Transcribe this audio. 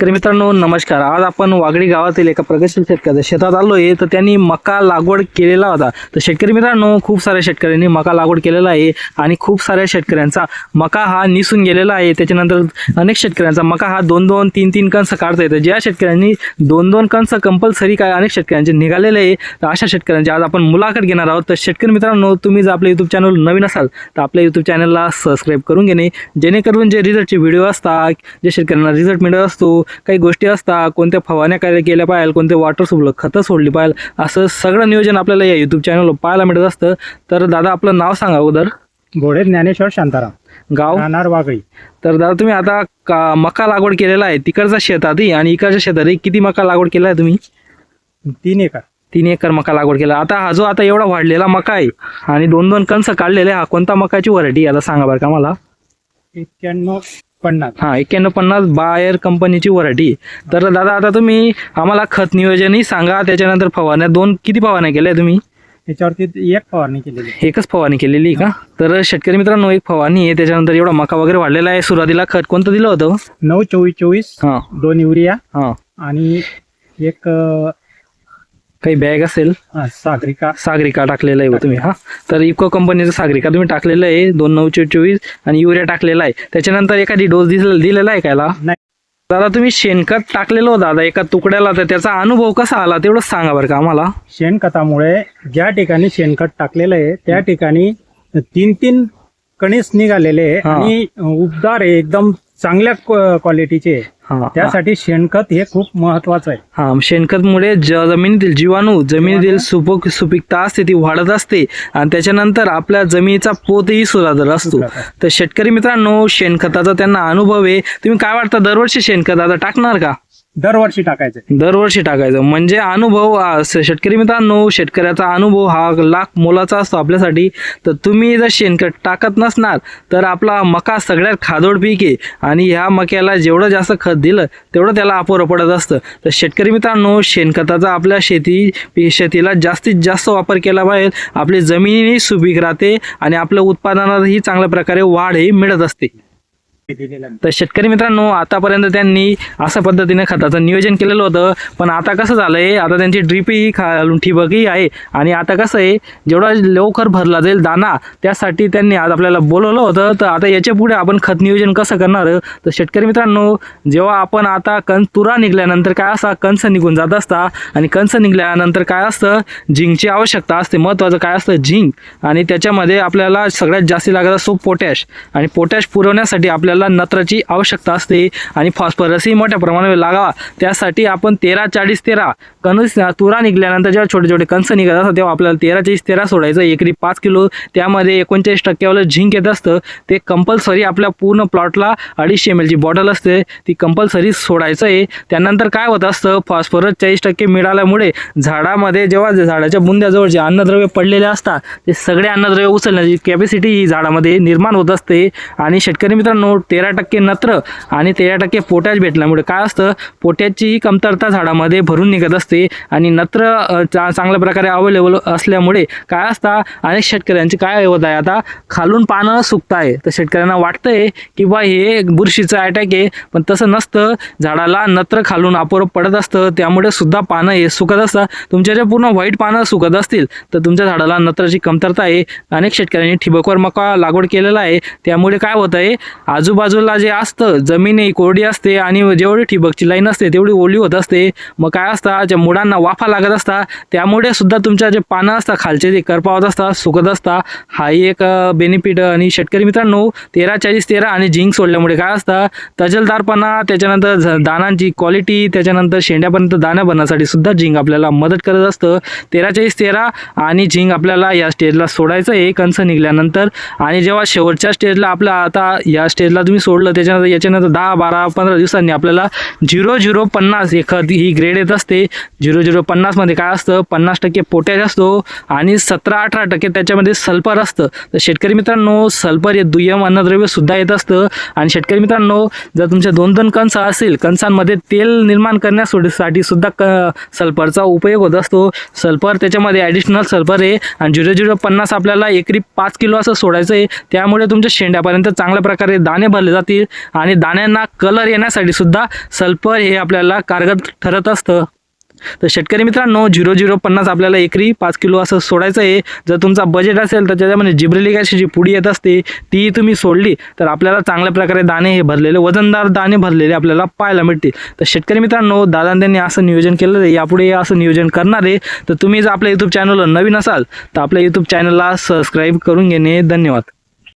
शेतकरी मित्रांनो नमस्कार. आज आपण वागडी गावातील एका प्रगतशील शेतकऱ्याच्या शेतात आलो आहे तर त्यांनी मका लागवड केलेला होता. तर शेतकरी मित्रांनो खूप साऱ्या शेतकऱ्यांनी मका लागवड केलेला आहे आणि खूप साऱ्या शेतकऱ्यांचा मका हा निसून गेलेला आहे. त्याच्यानंतर अनेक शेतकऱ्यांचा मका हा दोन दोन तीन तीन कंस काढता येतं. ज्या शेतकऱ्यांनी दोन दोन कंस कंपल्सरी काय अनेक शेतकऱ्यांचे निघालेले आहे तर अशा शेतकऱ्यांची आज आपण मुलाखत घेणार आहोत. तर शेतकरी मित्रांनो तुम्ही जर आपल्या यूट्यूब चॅनल नवीन असाल तर आपल्या यूट्यूब चॅनलला सबस्क्राईब करून घेणे. जेणेकरून जे रिझल्टचे व्हिडिओ असतात जे शेतकऱ्यांना रिझल्ट मिळत असतो काही गोष्टी असतात कोणत्या फवारण्या काय केल्या पाहिजे कोणते वॉटर सोडलं खतं सोडली पाहिजे असं सगळं नियोजन आपल्याला या यूट्यूब चॅनलवर पाहायला मिळत असतं. तर दादा आपलं नाव सांगा अगोदर. घोडे ज्ञानेश्वर शांताराम. गाव? राहणार वाघळी. तर दादा तुम्ही आता का मका लागवड केलेला आहे तिकडच्या शेतातही आणि इकडच्या शेतातही किती मका लागवड केला आहे तुम्ही? तीन एकर. तीन एकर मका लागवड केला. आता हा जो आता एवढा वाढलेला मका आहे आणि दोन दोन कंस काढलेले हा कोणता मकाची व्हरायटी आता सांगा बरं का मला एक्क्याण्णव पन्नास. हा एक्क्याण्णव पन्नास बायर कंपनीची व्हरायटी तर दादा आता तुम्ही आम्हाला खत नियोजनही सांगा त्याच्यानंतर फवारण्या दोन किती फवारण्या केल्या तुम्ही? याच्यावरती एक फवारणी केलेली. एकच फवारणी केलेली का? तर शेतकरी मित्रांनो एक फवारणी आहे त्याच्यानंतर एवढा मका वगैरे वाढलेला आहे. सुरुवातीला खत कोणतं दिलं होतं? नऊ चोवीस चोवीस हां. दोन युरिया हां. आणि एक अं, काही बॅग असेल? हा, सागरिका सागरिका टाकलेला आहे तुम्ही हा. तर इको कंपनीचं सागरिका तुम्ही टाकलेलं आहे दोन नऊ चोवीस आणि युरिया टाकलेला आहे. त्याच्यानंतर एखादी डोस दिल दिलेला आहे कायला नाही. दादा तुम्ही शेणखत टाकलेलं होतं दादा एका तुकड्याला तर त्याचा अनुभव कसा आला तेवढं सांगा बरं का आम्हाला. शेणखतामुळे ज्या ठिकाणी शेणखत टाकलेलं आहे त्या ठिकाणी तीन तीन कणीस निघालेले आहे हा. आणि उबदार आहे एकदम चांगल्या क्वालिटीचे आहे. हा त्यासाठी शेणखत हे खूप महत्वाचं आहे. हा शेणखतमुळे ज जमिनीतील जीवाणू जमिनीतील सुपक सुपीकता असते ती वाढत असते. आणि त्याच्यानंतर आपल्या जमिनीचा पोतही सुधारत असतो. तर शेतकरी मित्रांनो शेणखताचा त्यांना अनुभव आहे. तुम्ही काय वाटतं? दरवर्षी शेणखत आता टाकणार का? दरवर्षी टाकायचं. दरवर्षी टाकायचं. म्हणजे अनुभव आ, स- शेतकरी मित्रांनो शेतकऱ्याचा अनुभव हा लाख मोलाचा असतो आपल्यासाठी. तर तुम्ही जर शेणखत टाकत नसणार तर आपला मका सगळ्यात खादोड पीक आहे. आणि ह्या मक्याला जेवढं जास्त खत दिलं तेवढं त्याला अपुरं पडत असतं. तर शेतकरी मित्रांनो शेणखताचा आपल्या शेती पी- शेतीला जास्तीत जास्त वापर केला पाहिजे. आपली जमिनीही सुपीक राहते आणि आपल्या उत्पादनातही चांगल्या प्रकारे वाढही मिळत असते. तर शेतकरी मित्रांनो आतापर्यंत त्यांनी अशा पद्धतीने खताचं नियोजन केलेलं होतं. पण आता कसं झालंय आता त्यांची ड्रीपही खालून ठिबकही आहे. आणि आता कसं आहे जेवढा लवकर भरला जाईल दाना त्यासाठी त्यांनी आज आपल्याला बोलवलं होतं. तर आता याच्यापुढे आपण खत नियोजन कसं करणार? तर शेतकरी मित्रांनो जेव्हा आपण आता कण तुरा निघाल्यानंतर काय असता कंस निघून जात असता आणि कंस निघाल्यानंतर काय असतं? झिंकची आवश्यकता असते. महत्त्वाचं काय असतं? झिंक. आणि त्याच्यामध्ये आपल्याला सगळ्यात जास्ती लागत असतो पोटॅश. आणि पोटॅश पुरवण्यासाठी आपल्याला नत्राची आवश्यकता असते आणि फॉस्फरसही मोठ्या प्रमाणावर लागावा. त्यासाठी आपण तेरा चाळीस तेरा कणस तुरा निघाल्यानंतर जेव्हा छोटे छोटे कंस निघत असतात तेव्हा आपल्याला तेरा चाळीस तेरा सोडायचं. एकरी पाच किलो त्यामध्ये एकोणचाळीस टक्क्यावर झिंक येत असतं. ते कंपल्सरी आपल्या पूर्ण प्लॉटला अडीचशे एम एलची बॉटल असते. ती कंपल्सरी सोडायचं आहे. त्यानंतर काय होत असतं? फॉस्फरस चाळीस टक्के मिळाल्यामुळे झाडामध्ये जेव्हा झाडाच्या बुंद्याजवळ जे अन्नद्रव्य पडलेले असतात ते सगळे अन्नद्रव्य उचलण्याची कॅपॅसिटी ही झाडामध्ये निर्माण होत असते. आणि शेतकरी मित्रांनो तेरा टक्के नत्र आणि तेरा टक्के पोटॅश भेटल्यामुळे काय असतं? पोटॅशची कमतरता झाडामध्ये भरून निघत असते आणि नत्र चा चांगल्या प्रकारे अवेलेबल असल्यामुळे काय असतं? अनेक शेतकऱ्यांचे काय होत आहे आता? खालून पानं सुकत आहे. तर शेतकऱ्यांना वाटतंय की बा हे बुरशीचं अटॅक आहे. पण तसं नसतं. झाडाला नत्र खालून आपोआप पडत असतं. त्यामुळे सुद्धा पानं हे सुकत असतात. तुमच्या जे पूर्ण व्हाईट पानं सुकत असतील तर तुमच्या झाडाला नत्राची कमतरता आहे. अनेक शेतकऱ्यांनी ठिबकवर मका लागवड केलेला आहे. त्यामुळे काय होत आहे आजूबाजूला जे असतं जमीन ही कोरडी असते आणि जेवढी ठिबकची लाईन असते तेवढी ओली होत असते. मग काय असतं ज्या मुळांना वाफा लागत असता त्यामुळे सुद्धा तुमच्या जे पानं असतात खालचे ते करपावत असतात सुकत असतात. हाही एक बेनिफिट आणि शेतकरी मित्रांनो तेरा चाळीस तेरा आणि झिंक सोडल्यामुळे काय असतं तजलदारपणा त्याच्यानंतर दानांची क्वालिटी त्याच्यानंतर शेंड्यापर्यंत दाण्या बनण्यासाठी सुद्धा झिंक आपल्याला मदत करत असतं. तेरा चाळीस तेरा आणि झिंक आपल्याला या स्टेजला सोडायचं आहे. कंस निघाल्यानंतर आणि जेव्हा शेवटच्या स्टेजला आपला आता या स्टेजला तुम्ही सोडलं त्याच्यानंतर याच्यानंतर दहा बारा पंधरा दिवसांनी आपल्याला झिरो झिरो पन्नास एखादी ही ग्रेड येत असते. झिरो झिरो पन्नासमध्ये काय असतं? पन्नास टक्के पोटॅश असतो आणि सतरा अठरा टक्के त्याच्यामध्ये सल्फर असतं. तर शेतकरी मित्रांनो सल्फर हे दुय्यम अन्नद्रव्यसुद्धा येत असतं. आणि शेतकरी मित्रांनो जर तुमच्या दोन दोन कंस असेल कंसांमध्ये तेल निर्माण करण्यासाठी सुद्धा क सल्फरचा उपयोग होत असतो. सल्फर त्याच्यामध्ये ॲडिशनल सल्फर आहे आणि झिरो झिरो पन्नास आपल्याला एकरी पाच किलो असं सोडायचं आहे त्यामुळे तुमच्या शेंड्यापर्यंत चांगल्या प्रकारे दाणे भरले जातील आणि दाण्यांना कलर येण्यासाठी सुद्धा सल्फर हे आपल्याला कारगर ठरत असतं. तर शेतकरी मित्रांनो झिरो झिरो पन्नास आपल्याला एकरी पाच किलो असं सोडायचं आहे. जर तुमचा बजेट असेल तर त्याच्यामध्ये जिब्रेलिक अशी जी पुडी येत असते ती तुम्ही सोडली तर आपल्याला चांगल्या प्रकारे दाणे हे भरलेले वजनदार दाणे भरलेले आपल्याला पाहायला मिळतील. तर शेतकरी मित्रांनो दादा त्यांनी असं नियोजन केलं आहे. यापुढे असं नियोजन करणार आहे. तर तुम्ही जर आपल्या यूट्यूब चॅनलला नवीन असाल तर आपल्या यूट्यूब चॅनलला सबस्क्राईब करून घेणे. धन्यवाद.